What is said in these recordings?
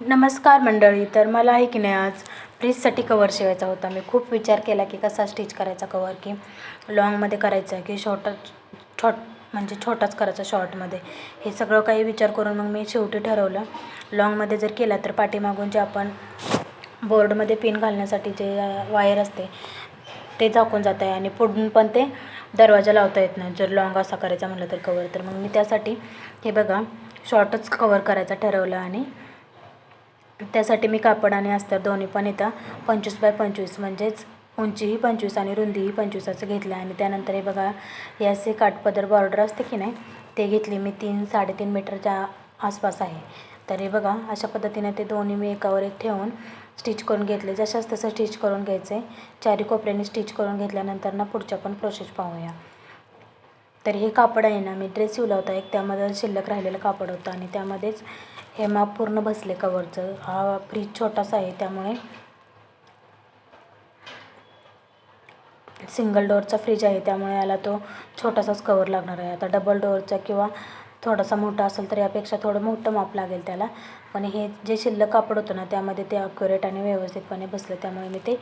नमस्कार मंडळी तर मला आहे की नाही आज फ्रीजसाठी कवर शिवायचा होता. मी खूप विचार केला की कसा स्टिच करायचा कवर की लॉंगमध्ये करायचं आहे की शॉर्टच छॉट म्हणजे छोटाच करायचा शॉर्टमध्ये हे सगळं काही विचार करून मग मी शेवटी ठरवलं. लॉंगमध्ये जर केला तर पाठीमागून जे आपण बोर्डमध्ये पिन घालण्यासाठी जे वायर असते ते झाकून जात आहे आणि पुढून पण ते दरवाजा लावता येत नाही. जर लॉंग असा करायचा म्हटलं तर कवर तर मग मी त्यासाठी हे बघा शॉर्टच कवर करायचा ठरवलं आणि त्यासाठी मी कापड आणि अस्तर दोन्ही पण इथं पंचवीस बाय पंचवीस म्हणजेच उंचीही पंचवीस आणि रुंदीही पंचवीस असं घेतलं आणि त्यानंतर हे बघा हे असे काठपदर बॉर्डर असते की नाही ते घेतली मी तीन साडेतीन मीटरच्या आसपास आहे. तर हे बघा अशा पद्धतीने ते दोन्ही मी एकावर एक ठेवून स्टिच करून घेतले. जशाच तसं स्टिच करून घ्यायचं. आहे चारी कोपऱ्याने स्टिच करून घेतल्यानंतर ना पुढच्या पण प्रोसेस पाहूया. तर हे कापड आहे ना मी ड्रेस शिवला होता एक त्यामध्ये शिल्लक राहिलेलं कापड होतं आणि त्यामध्येच हे माप पूर्ण बसले कवरचं हा फ्रीज छोटासा आहे त्यामुळे सिंगल डोअरचा फ्रीज आहे त्यामुळे याला तो छोटासाच कवर लागणार आहे. आता डबल डोअरचा किंवा थोडासा मोठा असेल तर यापेक्षा थोडं मोठं माप लागेल त्याला. पण हे जे शिल्लक कापड होतं ना त्यामध्ये ते अक्युरेट आणि व्यवस्थितपणे बसलं त्यामुळे मी ते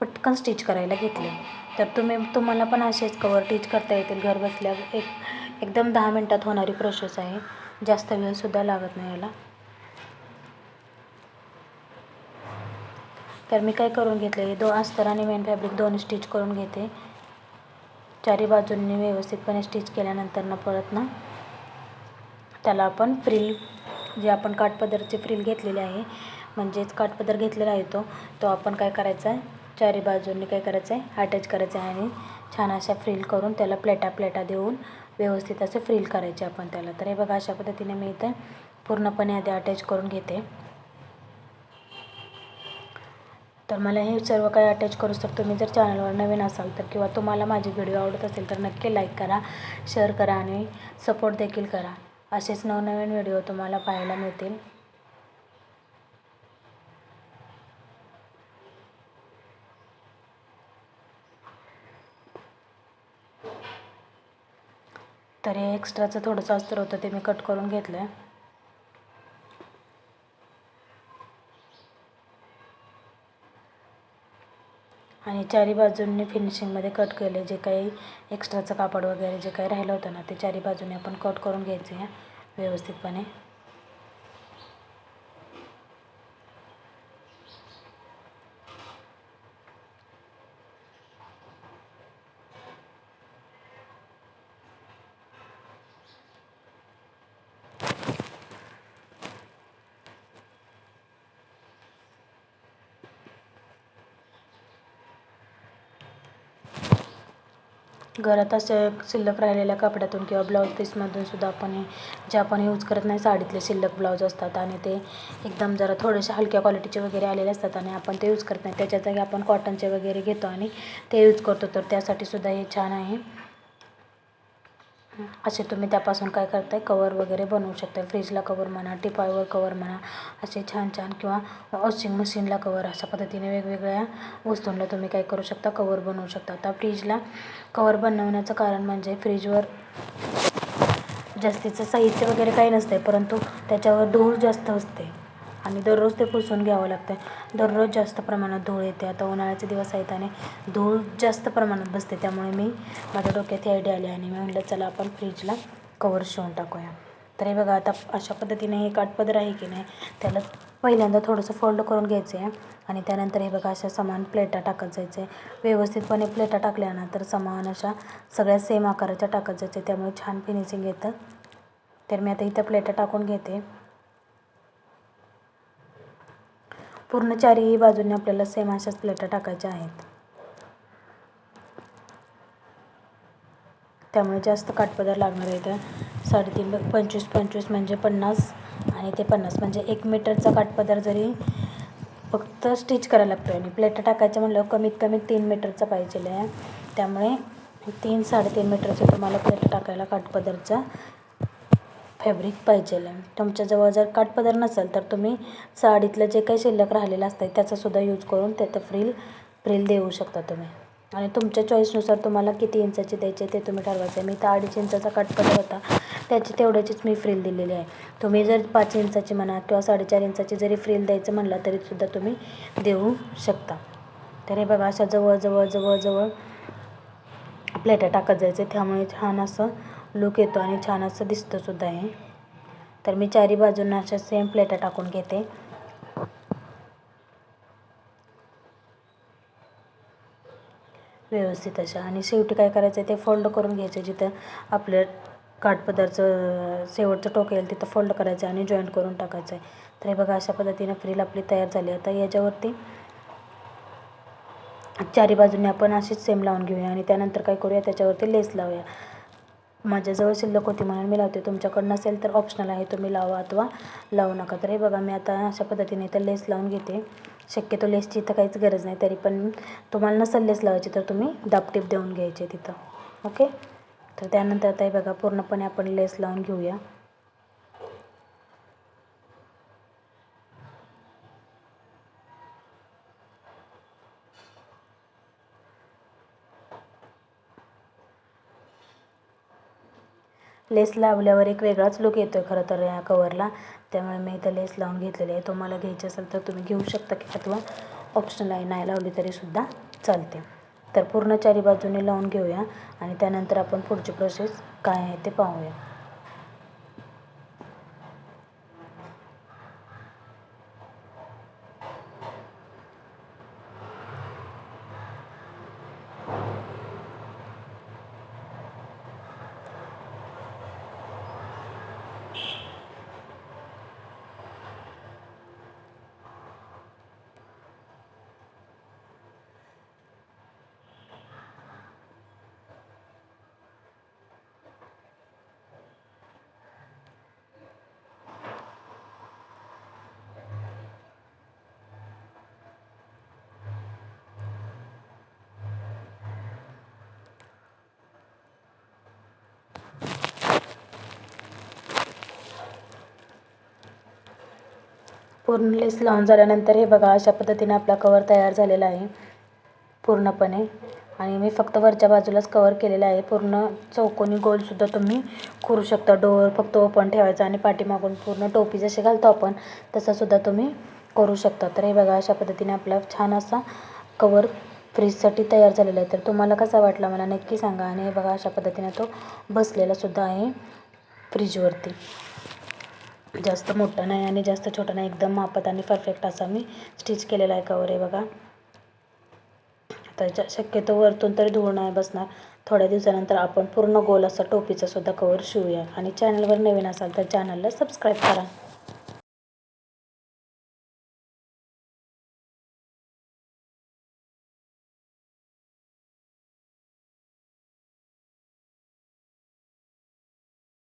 पटकन स्टिच करायला घेतले. तर तुम्ही तुम्हाला पण असेच कवर टीच करता येतील. घर बसल्या एक एकदम दहा मिनटात होणारी प्रोसेस आहे. जास्त वेळसुद्धा लागत नाही याला. तर मी काय करून घेतले? दो अस्तर आणि मेन फॅब्रिक दोन स्टिच करून घेते. चारी बाजूंनी व्यवस्थितपणे स्टिच केल्यानंतर ना परत ना? त्याला आपण फ्रिल जे आपण काठपदरचे फ्रिल घेतलेले आहे म्हणजेच काठपदर घेतलेला आहे तो तो आपण काय करायचा आहे? चारी बाजूंनी काय करायचं आहे? अटॅच करायचं आहे आणि छान अशा फ्रिल करून त्याला प्लेटा प्लेटा देऊन व्यवस्थित असे फ्रिल करायचे आपण त्याला. तर हे बघा अशा पद्धतीने मी इथे पूर्णपणे आधी अटॅच करून घेते. तर मला हे सर्व काही अटॅच करूच तर तुम्ही जर चॅनलवर नवीन असाल तर किंवा तुम्हाला माझे व्हिडिओ आवडत असेल तर नक्की लाईक करा शेअर करा आणि सपोर्ट देखील करा. असेच नवनवीन व्हिडिओ तुम्हाला पाहायला मिळतील. तर हे एक्स्ट्राचं थोडंसं अस्तर होतं ते मी कट करून घेतलं आहे आणि चारी बाजूंनी फिनिशिंगमध्ये कट केले जे काही एक्स्ट्राचं कापड वगैरे जे काही राहिलं होतं ना ते चारी बाजूने आपण कट करून घ्यायचे आहे व्यवस्थितपणे. घरात असे शिल्लक राहिलेल्या कपड्यातून किंवा ब्लाऊज पीसमधून सुद्धा आपण हे जे आपण यूज करत नाही साडीतले शिल्लक ब्लाऊज असतात आणि ते एकदम जरा थोडेसे हलक्या क्वालिटीचे वगैरे आलेले असतात आणि आपण ते यूज करत नाही. त्याच्या जागी आपण कॉटनचे वगैरे घेतो आणि ते यूज करतो. तर त्यासाठी सुद्धा हे छान आहे. असे तुम्ही त्यापासून काय करताय? कवर वगैरे बनवू शकता फ्रीजला कवर म्हणा टिपायवर कवर म्हणा असे छान छान किंवा वॉशिंग मशीनला कवर अशा पद्धतीने वेगवेगळ्या वस्तूंना तुम्ही काय करू शकता? कवर बनवू शकता. आता फ्रीजला कवर बनवण्याचं कारण म्हणजे फ्रीजवर जास्तीचं साहित्य वगैरे काही नसते परंतु त्याच्यावर धूळ जास्त असते. आणि दररोज ते पुसून घ्यावं लागतं दररोज जास्त प्रमाणात धूळ येते. आता उन्हाळ्याचे दिवस आहेत आणि धूळ जास्त प्रमाणात बसते. त्यामुळे मी माझ्या डोक्यात ही आयडिया आली आणि मी म्हटलं चला आपण फ्रीजला कवर शिवून टाकूया. तर हे बघा आता अशा पद्धतीने हे काठपदर आहे की नाही त्याला पहिल्यांदा थोडंसं फोल्ड करून घ्यायचं आहे आणि त्यानंतर हे बघा अशा समान प्लेटा टाकत जायचं आहे व्यवस्थितपणे प्लेटा टाकल्यानंतर समान अशा सगळ्या सेम आकाराच्या टाकत जायचं त्यामुळे छान फिनिशिंग येतं. तर मी आता इथं प्लेटा टाकून घेते. पूर्ण चारही बाजूने आपल्याला सेम अशाच प्लेटा टाकायच्या आहेत. त्यामुळे जास्त काठपदर लागणार आहे तर साडेतीन पंचवीस पंचवीस म्हणजे पन्नास आणि ते पन्नास म्हणजे एक मीटरचा काठपदर जरी फक्त स्टिच करायला लागतो आणि प्लेटा टाकायचं म्हटलं कमीत कमी तीन मीटरचा पाहिजे आहे. त्यामुळे तीन साडेतीन मीटरचं तुम्हाला प्लेट टाकायला काठपदरचा फॅब्रिक पाहिजे. आहे तुमच्याजवळ जर काठपदर नसेल तर तुम्ही साडीतलं जे काही शिल्लक राहिलेलं असतं त्याचासुद्धा यूज करून त्याचं फ्रिल फ्रिल देऊ शकता तुम्ही. आणि तुमच्या चॉईसनुसार तुम्हाला किती इंचाची द्यायची ते तुम्ही ठरवायचं आहे. मी तर अडीच इंचाचा काठपदर होता त्याची तेवढ्याचीच मी फ्रिल दिलेली आहे. तुम्ही जर पाच इंचाची म्हणा किंवा साडेचार इंचाची जरी फ्रिल द्यायचं म्हणला तरीसुद्धा तुम्ही देऊ शकता. तर हे बघा अशा जवळ जवळ जवळ जवळ प्लेटा टाकत जायचं त्यामुळे छान असं लुक येतो आणि छान असं दिसतंसुद्धा आहे तर मी चारी बाजूंना अशा सेम प्लेटा टाकून घेते. व्यवस्थित अशा. आणि शेवटी काय करायचं आहे ते फोल्ड करून घ्यायचं जिथं आपलं काठपदरचं शेवटचं टोक येईल तिथं फोल्ड करायचं आणि जॉईंट करून टाकायचं आहे. तर हे बघा अशा पद्धतीनं फ्रील आपली तयार झाली आता याच्यावरती चारी बाजूने आपण अशीच सेम लावून घेऊया आणि त्यानंतर काय करूया? त्याच्यावरती लेस लावूया. माझ्याजवळ शिल्लक होती म्हणून मी लावते. तुमच्याकडं नसेल तर ऑप्शनल आहे. तुम्ही लावा अथवा लावू नका. तर हे बघा मी आता अशा पद्धतीने इथं लेस लावून घेते. शक्यतो लेसची इथं काहीच गरज नाही तरी पण तुम्हाला नसेल लेस लावायची तर तुम्ही दापटीप देऊन घ्यायचे तिथं. ओके तर त्यानंतर आता हे बघा पूर्णपणे आपण लेस लावून घेऊया. लेस लावल्यावर एक वेगळाच लुक येतो आहे खरं तर या कवरला त्यामुळे मी इथं लेस लावून घेतलेली आहे. तुम्हाला घ्यायची असेल तर तुम्ही घेऊ शकता की अथवा ऑप्शनल आहे. नाही लावली तरीसुद्धा चालते. तर पूर्ण चारी बाजूने लावून घेऊया आणि त्यानंतर आपण पुढची प्रोसेस काय आहे ते पाहूया. पूर्ण लेस लावून झाल्यानंतर हे बघा अशा पद्धतीने आपला कवर तयार झालेला आहे. पूर्णपणे. आणि मी फक्त वरच्या बाजूलाच कवर केलेलं आहे. पूर्ण चौकोनी गोलसुद्धा तुम्ही करू शकता. डोअर फक्त ओपन ठेवायचा आणि पाठीमागून पूर्ण टोपी जसे घालतो आपण तसासुद्धा तुम्ही करू शकता. तर हे बघा अशा पद्धतीने आपला छान असा कवर फ्रीजसाठी तयार झालेला आहे. तर तुम्हाला कसा वाटला मला नक्की सांगा. आणि हे बघा अशा पद्धतीने तो बसलेलासुद्धा आहे फ्रीजवरती जास्त मोठा नाही आणि जास्त छोटा नाही एकदम मापात आणि परफेक्ट असा मी स्टिच केलेला आहे कवर आहे बघा. आता शक्यतो वरतून तरी धूळ नाही बसणार. थोड्या दिवसानंतर आपण पूर्ण गोल असा टोपीचा सुद्धा कवर शिवूया. आणि चॅनलवर नवीन असाल तर चॅनलला सबस्क्राईब करा.